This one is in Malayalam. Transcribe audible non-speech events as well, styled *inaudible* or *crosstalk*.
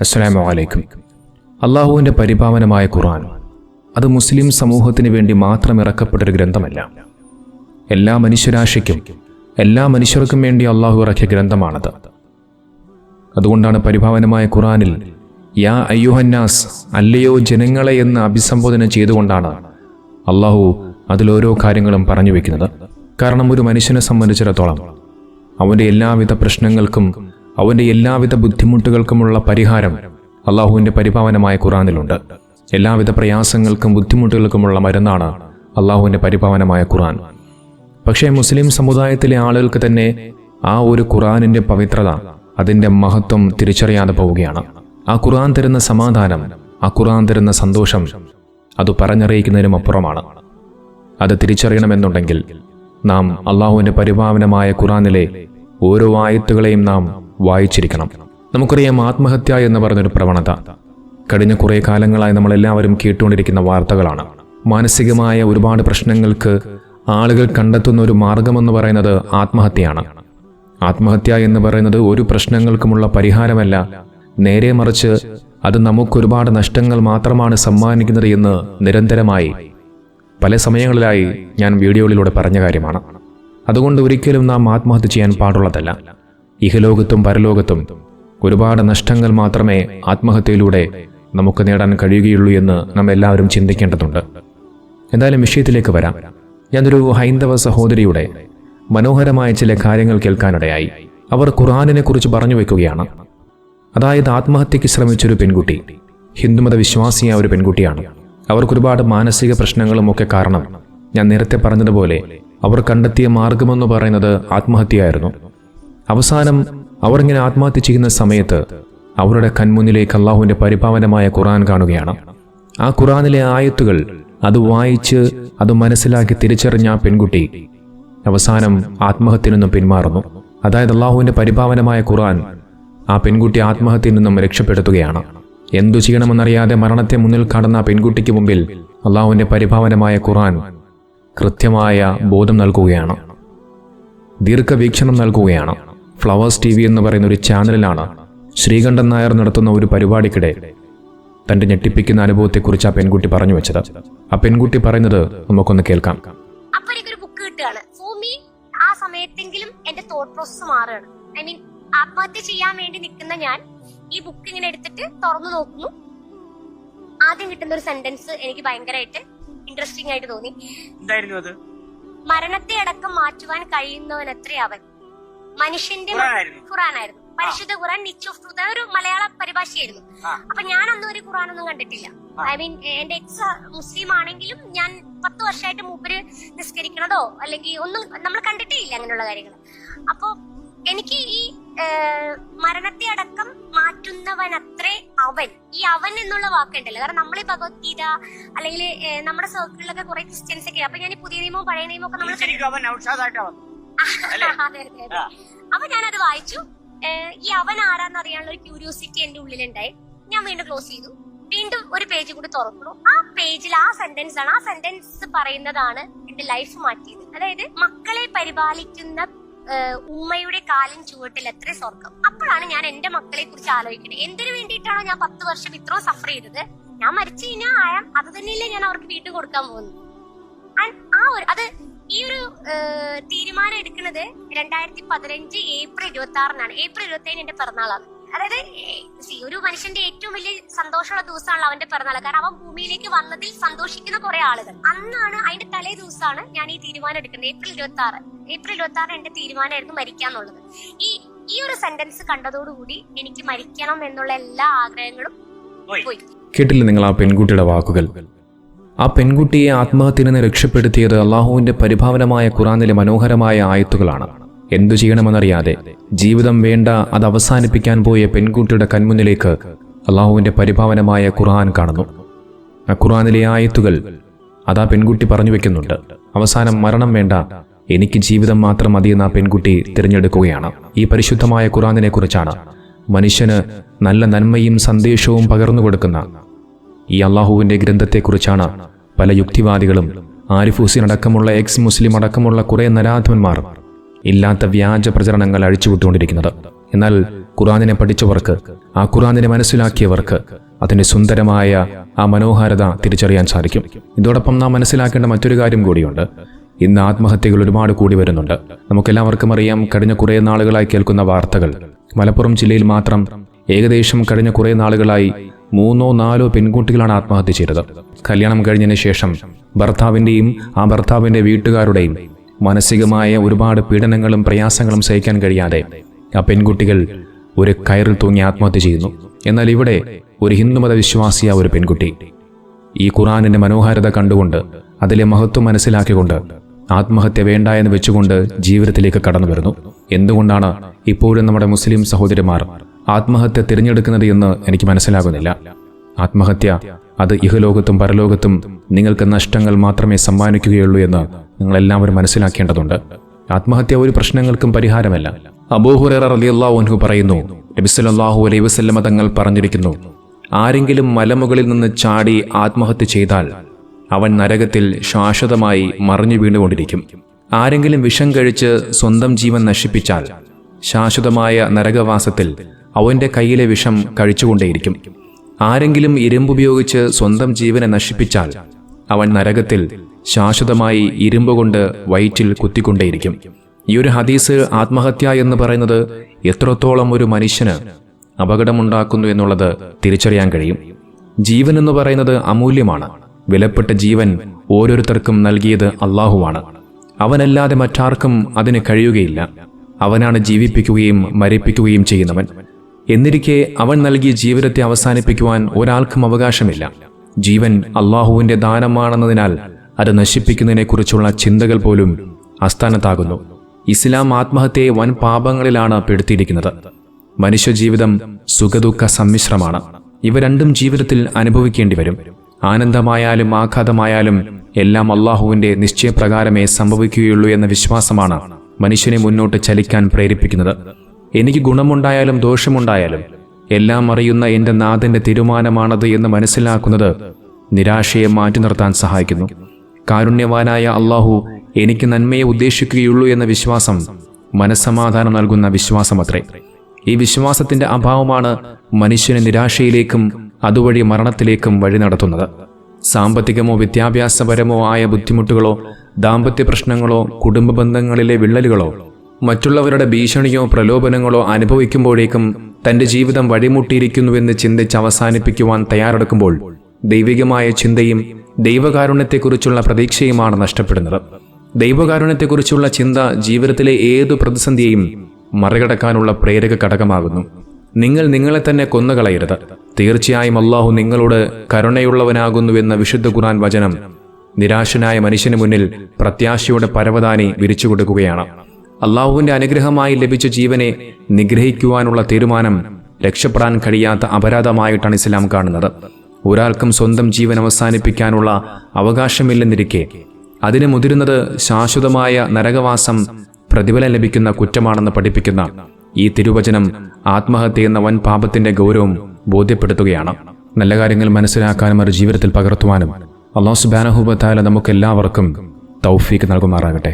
അസ്സലാമു അലൈക്കും. അള്ളാഹുവിന്റെ പരിപാവനമായ ഖുർആൻ അത് മുസ്ലിം സമൂഹത്തിന് വേണ്ടി മാത്രം ഇറക്കപ്പെട്ടൊരു ഗ്രന്ഥമല്ല. എല്ലാ മനുഷ്യരാശിക്കും എല്ലാ മനുഷ്യർക്കും വേണ്ടി അള്ളാഹു ഇറക്കിയ ഗ്രന്ഥമാണത്. അതുകൊണ്ടാണ് പരിഭാവനമായ ഖുറാനിൽ യാ അയ്യുഹന്നാസ് അല്ലയോ ജനങ്ങളെ എന്ന് അഭിസംബോധന ചെയ്തുകൊണ്ടാണ് അള്ളാഹു അതിലോരോ കാര്യങ്ങളും പറഞ്ഞു വെക്കുന്നത്. കാരണം ഒരു മനുഷ്യനെ സംബന്ധിച്ചിടത്തോളം അവന്റെ എല്ലാവിധ പ്രശ്നങ്ങൾക്കും അവന്റെ എല്ലാവിധ ബുദ്ധിമുട്ടുകൾക്കുമുള്ള പരിഹാരം അള്ളാഹുവിന്റെ പരിപാവനമായ ഖുറാനിലുണ്ട് എല്ലാവിധ പ്രയാസങ്ങൾക്കും ബുദ്ധിമുട്ടുകൾക്കുമുള്ള മരുന്നാണ് അള്ളാഹുവിന്റെ പരിപാവനമായ ഖുറാൻ പക്ഷേ മുസ്ലിം സമുദായത്തിലെ ആളുകൾക്ക് തന്നെ ആ ഒരു ഖുറാനിന്റെ പവിത്രത അതിന്റെ മഹത്വം തിരിച്ചറിയാതെ പോവുകയാണ്. ആ ഖുറാൻ തരുന്ന സമാധാനം ആ ഖുറാൻ തരുന്ന സന്തോഷം അത് പറഞ്ഞറിയിക്കുന്നതിനും അപ്പുറമാണ്. അത് തിരിച്ചറിയണമെന്നുണ്ടെങ്കിൽ നാം അള്ളാഹുവിന്റെ പരിപാവനമായ ഖുറാനിലെ ഓരോ ആയത്തുകളെയും നാം വായിച്ചിരിക്കണം. നമുക്കറിയാം ആത്മഹത്യ എന്ന് പറഞ്ഞൊരു പ്രവണത. കഴിഞ്ഞ കുറേ കാലങ്ങളായി നമ്മളെല്ലാവരും കേട്ടുകൊണ്ടിരിക്കുന്ന വാർത്തകളാണ്. മാനസികമായ ഒരുപാട് പ്രശ്നങ്ങൾക്ക് ആളുകൾ കണ്ടെത്തുന്ന ഒരു മാർഗമെന്ന് പറയുന്നത് ആത്മഹത്യയാണ്. ആത്മഹത്യ എന്ന് പറയുന്നത് ഒരു പ്രശ്നങ്ങൾക്കുമുള്ള പരിഹാരമല്ല. നേരെ മറിച്ച് അത് നമുക്കൊരുപാട് നഷ്ടങ്ങൾ മാത്രമാണ് സമ്മാനിക്കുന്നത് എന്ന് നിരന്തരമായി പല സമയങ്ങളിലായി ഞാൻ വീഡിയോകളിലൂടെ പറഞ്ഞ കാര്യമാണ്. അതുകൊണ്ട് ഒരിക്കലും നാം ആത്മഹത്യ ചെയ്യാൻ പാടുള്ളതല്ല. ഇഹലോകത്തും പരലോകത്തും ഒരുപാട് നഷ്ടങ്ങൾ മാത്രമേ ആത്മഹത്യയിലൂടെ നമുക്ക് നേടാൻ കഴിയുകയുള്ളൂ എന്ന് നാം എല്ലാവരും ചിന്തിക്കേണ്ടതുണ്ട്. എന്തായാലും വിഷയത്തിലേക്ക് വരാം. ഞാനൊരു ഹൈന്ദവ സഹോദരിയുടെ മനോഹരമായ ചില കാര്യങ്ങൾ കേൾക്കാനിടയായി. അവർ ഖുർആാനിനെ കുറിച്ച് പറഞ്ഞു വെക്കുകയാണ്. അതായത് ആത്മഹത്യയ്ക്ക് ശ്രമിച്ചൊരു പെൺകുട്ടി ഹിന്ദുമത വിശ്വാസിയായ ഒരു പെൺകുട്ടിയാണ്. അവർക്കൊരുപാട് മാനസിക പ്രശ്നങ്ങളും ഒക്കെ കാരണം ഞാൻ നേരത്തെ പറഞ്ഞതുപോലെ അവർ കണ്ടെത്തിയ മാർഗമെന്ന് പറയുന്നത് ആത്മഹത്യയായിരുന്നു. അവസാനം അവർ ഇങ്ങനെ ആത്മഹത്യ ചെയ്യുന്ന സമയത്ത് അവരുടെ കൺമുന്നിലേക്ക് അള്ളാഹുവിന്റെ പരിപാവനമായ ഖുറാൻ കാണുകയാണ്. ആ ഖുറാനിലെ ആയത്തുകൾ അത് വായിച്ച് അത് മനസ്സിലാക്കി തിരിച്ചറിഞ്ഞ ആ പെൺകുട്ടി അവസാനം ആത്മഹത്യയിൽ നിന്നും പിന്മാറുന്നു. അതായത് അള്ളാഹുവിന്റെ പരിപാവനമായ ഖുറാൻ ആ പെൺകുട്ടി ആത്മഹത്യയിൽ നിന്നും രക്ഷപ്പെടുത്തുകയാണ്. എന്തു ചെയ്യണമെന്നറിയാതെ മരണത്തെ മുന്നിൽ കാണുന്ന ആ പെൺകുട്ടിക്ക് മുമ്പിൽ അള്ളാഹുവിന്റെ പരിപാവനമായ ഖുറാൻ കൃത്യമായ ബോധം നൽകുകയാണ്. ദീർഘവീക്ഷണം നൽകുകയാണ്. ഫ്ലവേഴ്സ് ടി വി എന്ന് പറയുന്ന ഒരു ചാനലിലാണ് ശ്രീകണ്ഠൻ നായർ നടത്തുന്ന ഒരു പരിപാടിക്കിടെ തന്റെ ഞെട്ടിപ്പിക്കുന്ന അനുഭവത്തെക്കുറിച്ച് ആ പെൺകുട്ടി പറഞ്ഞു വെച്ചത്. ആ പെൺകുട്ടി പറയുന്നത് നമുക്കൊന്ന് കേൾക്കാം. അപ്പൊ എനിക്കൊരു ബുക്ക് കിട്ടുകയാണ്. ഫോർ മീ ആ സമയത്തെങ്കിലും എന്റെ തോട്ട് പ്രോസസ് മാറുകയാണ്. ഐ മീൻ ആത്മഹത്യ ചെയ്യാൻ വേണ്ടി നിൽക്കുന്ന ഞാൻ ഈ ബുക്ക് ഇങ്ങനെ എടുത്തിട്ട് തുറന്നു നോക്കുന്നു. ആദ്യം കിട്ടുന്ന ഒരു സെന്റൻസ് എനിക്ക് ഭയങ്കരമായിട്ട് ഇൻട്രസ്റ്റിംഗ് ആയിട്ട് തോന്നി. എന്തായിരുന്നു അത്? മരണത്തെ അടക്കം മാറ്റുവാൻ കഴിയുന്നവൻ എത്രയാവൻ അവൻ? മനുഷ്യന്റെ ഖുറാനായിരുന്നു. പരിശുദ്ധ ഖുറാൻ നിച്ച് ഓഫ് ട്രൂത്ത് ഒരു മലയാള പരിഭാഷയായിരുന്നു. അപ്പൊ ഞാനൊന്നും ഒരു ഖുറാൻ ഒന്നും കണ്ടിട്ടില്ല ഐ മീൻ എന്റെ എക്സ് മുസ്ലിം ആണെങ്കിലും ഞാൻ പത്ത് വർഷമായിട്ട് മൂപ്പര് നിസ്കരിക്കണതോ അല്ലെങ്കിൽ ഒന്നും നമ്മൾ കണ്ടിട്ടേ ഇല്ല അങ്ങനെയുള്ള കാര്യങ്ങൾ അപ്പോ എനിക്ക് ഈ മരണത്തെ അടക്കം മാറ്റുന്നവൻ അത്രേ അവൻ. ഈ അവൻ എന്നുള്ള വാക്കുണ്ടല്ലോ. കാരണം നമ്മൾ ഈ ഭഗവത്ഗീത അല്ലെങ്കിൽ നമ്മുടെ സർക്കിളിലൊക്കെ കുറെ ക്രിസ്ത്യൻസ് ഒക്കെ. അപ്പൊ ഞാൻ ഈ പുതിയ നിയമവും പഴയ നിയമവും ഒക്കെ നമ്മൾ *laughs* അപ്പൊ ഞാനത് വായിച്ചു. ഈ അവൻ ആരാന്ന് അറിയാനുള്ള ഒരു ക്യൂരിയോസിറ്റി എന്റെ ഉള്ളിലുണ്ടായി. ഞാൻ വീണ്ടും ക്ലോസ് ചെയ്തു. വീണ്ടും ഒരു പേജ് കൂടി തുറക്കുന്നു ആ പേജിൽ ആ സെന്റൻസ് ആണ്. ആ സെന്റൻസ് പറയുന്നതാണ് എന്റെ ലൈഫ് മാറ്റിയത്. അതായത് മക്കളെ പരിപാലിക്കുന്ന ഉമ്മയുടെ കാലിൻ ചുവട്ടിൽ എത്ര സ്വർഗം അപ്പോഴാണ് ഞാൻ എന്റെ മക്കളെ കുറിച്ച് ആലോചിക്കുന്നത്. എന്തിനു വേണ്ടിയിട്ടാണോ ഞാൻ പത്ത് വർഷം ഇത്രയും സഫർ ചെയ്തത്? ഞാൻ മരിച്ചു കഴിഞ്ഞാൽ ആയാം അത് തന്നെയല്ലേ ഞാൻ അവർക്ക് വീട്ടിൽ കൊടുക്കാൻ പോകുന്നത്. And ആ ഒരു അത് ഈ ഒരു തീരുമാനം എടുക്കുന്നത് രണ്ടായിരത്തി പതിനഞ്ച് ഏപ്രിൽ ഇരുപത്തി ആറിനാണ് ഏപ്രിൽ ഇരുപത്തി ഏഴിന് എന്റെ പിറന്നാളാണ്. അതായത് ഈ ഒരു മനുഷ്യന്റെ ഏറ്റവും വലിയ സന്തോഷമുള്ള ദിവസമാണല്ലോ അവന്റെ പിറന്നാൾ കാരണം അവൻ ഭൂമിയിലേക്ക് വന്നതിൽ സന്തോഷിക്കുന്ന കുറെ ആളുകൾ. അന്നാണ് അതിന്റെ തലേ ദിവസമാണ് ഞാൻ ഈ തീരുമാനം എടുക്കുന്നത്. ഏപ്രിൽ ഇരുപത്തി ആറ് ഏപ്രിൽ ഇരുപത്തി ആറ് എന്റെ തീരുമാനമായിരുന്നു മരിക്കാന്നുള്ളത് ഈ ഈ ഒരു സെന്റൻസ് കണ്ടതോടുകൂടി എനിക്ക് മരിക്കണം എന്നുള്ള എല്ലാ ആഗ്രഹങ്ങളും പോയി. പോയി. കേട്ടില്ല നിങ്ങൾ ആ പെൺകുട്ടിയുടെ വാക്കുകൾ? ആ പെൺകുട്ടിയെ ആത്മഹത്യ നിന്ന് രക്ഷപ്പെടുത്തിയത് അള്ളാഹുവിന്റെ പരിഭാവനമായ ഖുറാനിലെ മനോഹരമായ ആയത്തുകളാണ്. എന്തു ചെയ്യണമെന്നറിയാതെ ജീവിതം വേണ്ട അത് അവസാനിപ്പിക്കാൻ പോയ പെൺകുട്ടിയുടെ കൺമുന്നിലേക്ക് അള്ളാഹുവിന്റെ പരിഭാവനമായ ഖുർആൻ കാണുന്നു ആ ഖുർആനിലെ ആയത്തുകൾ അതാ പെൺകുട്ടി പറഞ്ഞു വെക്കുന്നുണ്ട്. അവസാനം മരണം വേണ്ട എനിക്ക് ജീവിതം മാത്രം മതിയെന്ന് ആ പെൺകുട്ടി തിരഞ്ഞെടുക്കുകയാണ്. ഈ പരിശുദ്ധമായ ഖുറാനിനെ കുറിച്ചാണ് മനുഷ്യന് നല്ല നന്മയും സന്ദേശവും പകർന്നു കൊടുക്കുന്ന ഈ അള്ളാഹുവിന്റെ ഗ്രന്ഥത്തെക്കുറിച്ചാണ് പല യുക്തിവാദികളും ആരിഫ് ഹുസൈൻ അടക്കമുള്ള എക്സ് മുസ്ലിം അടക്കമുള്ള കുറേ നരാധന്മാർ ഇല്ലാത്ത വ്യാജ പ്രചരണങ്ങൾ അഴിച്ചുവിട്ടുകൊണ്ടിരിക്കുന്നത്. എന്നാൽ ഖുറാനിനെ പഠിച്ചവർക്ക് ആ ഖുറാനിനെ മനസ്സിലാക്കിയവർക്ക് അതിന്റെ സുന്ദരമായ ആ മനോഹാരത തിരിച്ചറിയാൻ സാധിക്കും. ഇതോടൊപ്പം നാം മനസ്സിലാക്കേണ്ട മറ്റൊരു കാര്യം കൂടിയുണ്ട്. ഇന്ന് ആത്മഹത്യകൾ ഒരുപാട് കൂടി വരുന്നുണ്ട്. നമുക്കെല്ലാവർക്കും അറിയാം കഴിഞ്ഞ കുറേ നാളുകളായി കേൾക്കുന്ന വാർത്തകൾ. മലപ്പുറം ജില്ലയിൽ മാത്രം ഏകദേശം കഴിഞ്ഞ കുറേ നാളുകളായി മൂന്നോ നാലോ പെൺകുട്ടികളാണ് ആത്മഹത്യ ചെയ്തത്. കല്യാണം കഴിഞ്ഞതിന് ശേഷം ഭർത്താവിന്റെയും ആ ഭർത്താവിന്റെ വീട്ടുകാരുടെയും മാനസികമായ ഒരുപാട് പീഡനങ്ങളും പ്രയാസങ്ങളും സഹിക്കാൻ കഴിയാതെ ആ പെൺകുട്ടികൾ ഒരു കയറിൽ തൂങ്ങി ആത്മഹത്യ ചെയ്യുന്നു. എന്നാൽ ഇവിടെ ഒരു ഹിന്ദുമത വിശ്വാസിയായ ഒരു പെൺകുട്ടി ഈ ഖുറാനിന്റെ മനോഹാരിത കണ്ടുകൊണ്ട് അതിലെ മഹത്വം മനസ്സിലാക്കിക്കൊണ്ട് ആത്മഹത്യ വേണ്ട എന്ന് വെച്ചുകൊണ്ട് ജീവിതത്തിലേക്ക് കടന്നു വരുന്നു. എന്തുകൊണ്ടാണ് ഇപ്പോഴും നമ്മുടെ മുസ്ലിം സഹോദരിമാർ ആത്മഹത്യ തിരഞ്ഞെടുക്കുന്നത് എന്ന് എനിക്ക് മനസ്സിലാകുന്നില്ല. ആത്മഹത്യ അത് ഇഹലോകത്തും പരലോകത്തും നിങ്ങൾക്ക് നഷ്ടങ്ങൾ മാത്രമേ സമ്മാനിക്കുകയുള്ളൂ എന്ന് നിങ്ങൾ എല്ലാവരും മനസ്സിലാക്കേണ്ടതുണ്ട്. ആത്മഹത്യ ഒരു പ്രശ്നങ്ങൾക്കും പരിഹാരമല്ല. അബൂഹുറ റളിയല്ലാഹു അൻഹു പറയുന്നു നബിസ്വല്ലാഹു അലൈ വസല്ലമ തങ്ങൾ പറഞ്ഞിരിക്കുന്നു ആരെങ്കിലും മലമുകളിൽ നിന്ന് ചാടി ആത്മഹത്യ ചെയ്താൽ അവൻ നരകത്തിൽ ശാശ്വതമായി മറിഞ്ഞു വീണുകൊണ്ടിരിക്കും. ആരെങ്കിലും വിഷം കഴിച്ച് സ്വന്തം ജീവൻ നശിപ്പിച്ചാൽ ശാശ്വതമായ നരകവാസത്തിൽ അവന്റെ കയ്യിലെ വിഷം കഴിച്ചുകൊണ്ടേയിരിക്കും. ആരെങ്കിലും ഇരുമ്പുപയോഗിച്ച് സ്വന്തം ജീവനെ നശിപ്പിച്ചാൽ അവൻ നരകത്തിൽ ശാശ്വതമായി ഇരുമ്പ് കൊണ്ട് വയറ്റിൽ കുത്തിക്കൊണ്ടേയിരിക്കും. ഈ ഒരു ഹദീസ് ആത്മഹത്യ എന്ന് പറയുന്നത് എത്രത്തോളം ഒരു മനുഷ്യന് അപകടമുണ്ടാക്കുന്നു എന്നുള്ളത് തിരിച്ചറിയാൻ കഴിയും. ജീവൻ എന്ന് പറയുന്നത് അമൂല്യമാണ്. വിലപ്പെട്ട ജീവൻ ഓരോരുത്തർക്കും നൽകിയത് അള്ളാഹുവാണ്. അവനല്ലാതെ മറ്റാർക്കും അതിന് കഴിയുകയില്ല. അവനാണ് ജീവിപ്പിക്കുകയും മരിപ്പിക്കുകയും ചെയ്യുന്നവൻ. എന്നിരിക്കെ അവൻ നൽകിയ ജീവിതത്തെ അവസാനിപ്പിക്കുവാൻ ഒരാൾക്കും അവകാശമില്ല. ജീവൻ അള്ളാഹുവിന്റെ ദാനമാണെന്നതിനാൽ അത് നശിപ്പിക്കുന്നതിനെക്കുറിച്ചുള്ള ചിന്തകൾ പോലും അസ്ഥാനത്താകുന്നു ഇസ്ലാം ആത്മഹത്യയെ വൻ പാപങ്ങളിലാണ് പെടുത്തിയിരിക്കുന്നത്. മനുഷ്യജീവിതം സുഖദുഃഖ സമ്മിശ്രമാണ്. ഇവ രണ്ടും ജീവിതത്തിൽ അനുഭവിക്കേണ്ടി വരും ആനന്ദമായാലും ആഘാതമായാലും എല്ലാം അള്ളാഹുവിന്റെ നിശ്ചയപ്രകാരമേ സംഭവിക്കുകയുള്ളൂ എന്ന വിശ്വാസമാണ് മനുഷ്യനെ മുന്നോട്ട് ചലിക്കാൻ പ്രേരിപ്പിക്കുന്നത്. എനിക്ക് ഗുണമുണ്ടായാലും ദോഷമുണ്ടായാലും എല്ലാം അറിയുന്ന എന്റെ നാഥന്റെ തീരുമാനമാണത് എന്ന് മനസ്സിലാക്കുന്നത് നിരാശയെ മാറ്റി നിർത്താൻ സഹായിക്കുന്നു. കാരുണ്യവാനായ അള്ളാഹു എനിക്ക് നന്മയെ ഉദ്ദേശിക്കുകയുള്ളൂ എന്ന വിശ്വാസം മനസ്സമാധാനം നൽകുന്ന വിശ്വാസമത്രേ. ഈ വിശ്വാസത്തിന്റെ അഭാവമാണ് മനുഷ്യനെ നിരാശയിലേക്കും അതുവഴി മരണത്തിലേക്കും വഴി നടത്തുന്നത്. സാമ്പത്തികമോ വിദ്യാഭ്യാസപരമോ ആയ ബുദ്ധിമുട്ടുകളോ ദാമ്പത്യ പ്രശ്നങ്ങളോ കുടുംബ ബന്ധങ്ങളിലെ വിള്ളലുകളോ മറ്റുള്ളവരുടെ ഭീഷണിയോ പ്രലോഭനങ്ങളോ അനുഭവിക്കുമ്പോഴേക്കും തന്റെ ജീവിതം വഴിമുട്ടിയിരിക്കുന്നുവെന്ന് ചിന്തിച്ച് അവസാനിപ്പിക്കുവാൻ തയ്യാറെടുക്കുമ്പോൾ ദൈവികമായ ചിന്തയും ദൈവകാരുണ്യത്തെക്കുറിച്ചുള്ള പ്രതീക്ഷയുമാണ് നഷ്ടപ്പെടുന്നത്. ദൈവകാരുണ്യത്തെക്കുറിച്ചുള്ള ചിന്ത ജീവിതത്തിലെ ഏതു പ്രതിസന്ധിയെയും മറികടക്കാനുള്ള പ്രേരക ഘടകമാകുന്നു. നിങ്ങൾ നിങ്ങളെ തന്നെ കൊന്നുകളയരുത്. തീർച്ചയായും അള്ളാഹു നിങ്ങളോട് കരുണയുള്ളവനാകുന്നുവെന്ന വിശുദ്ധ ഖുറാൻ വചനം നിരാശനായ മനുഷ്യന് മുന്നിൽ പ്രത്യാശയുടെ പരവതാനി വിരിച്ചു കൊടുക്കുകയാണ് അള്ളാഹുവിന്റെ അനുഗ്രഹമായി ലഭിച്ച ജീവനെ നിഗ്രഹിക്കുവാനുള്ള തീരുമാനം രക്ഷപ്പെടാൻ കഴിയാത്ത അപരാധമായിട്ടാണ് ഇസ്ലാം കാണുന്നത്. ഒരാൾക്കും സ്വന്തം ജീവൻ അവസാനിപ്പിക്കാനുള്ള അവകാശമില്ലെന്നിരിക്കെ അതിന് മുതിരുന്നത് ശാശ്വതമായ നരകവാസം പ്രതിഫലം ലഭിക്കുന്ന കുറ്റമാണെന്ന് പഠിപ്പിക്കുന്ന ഈ തിരുവചനം ആത്മഹത്യ എന്ന വൻ പാപത്തിന്റെ ഗൗരവം ബോധ്യപ്പെടുത്തുകയാണ്. നല്ല കാര്യങ്ങൾ മനസ്സിലാക്കാനും ഒരു ജീവിതത്തിൽ പകർത്തുവാനും അള്ളാഹു സുബാനഹുബത്തായ നമുക്കെല്ലാവർക്കും തൗഫീക്ക് നൽകുമാറാകട്ടെ.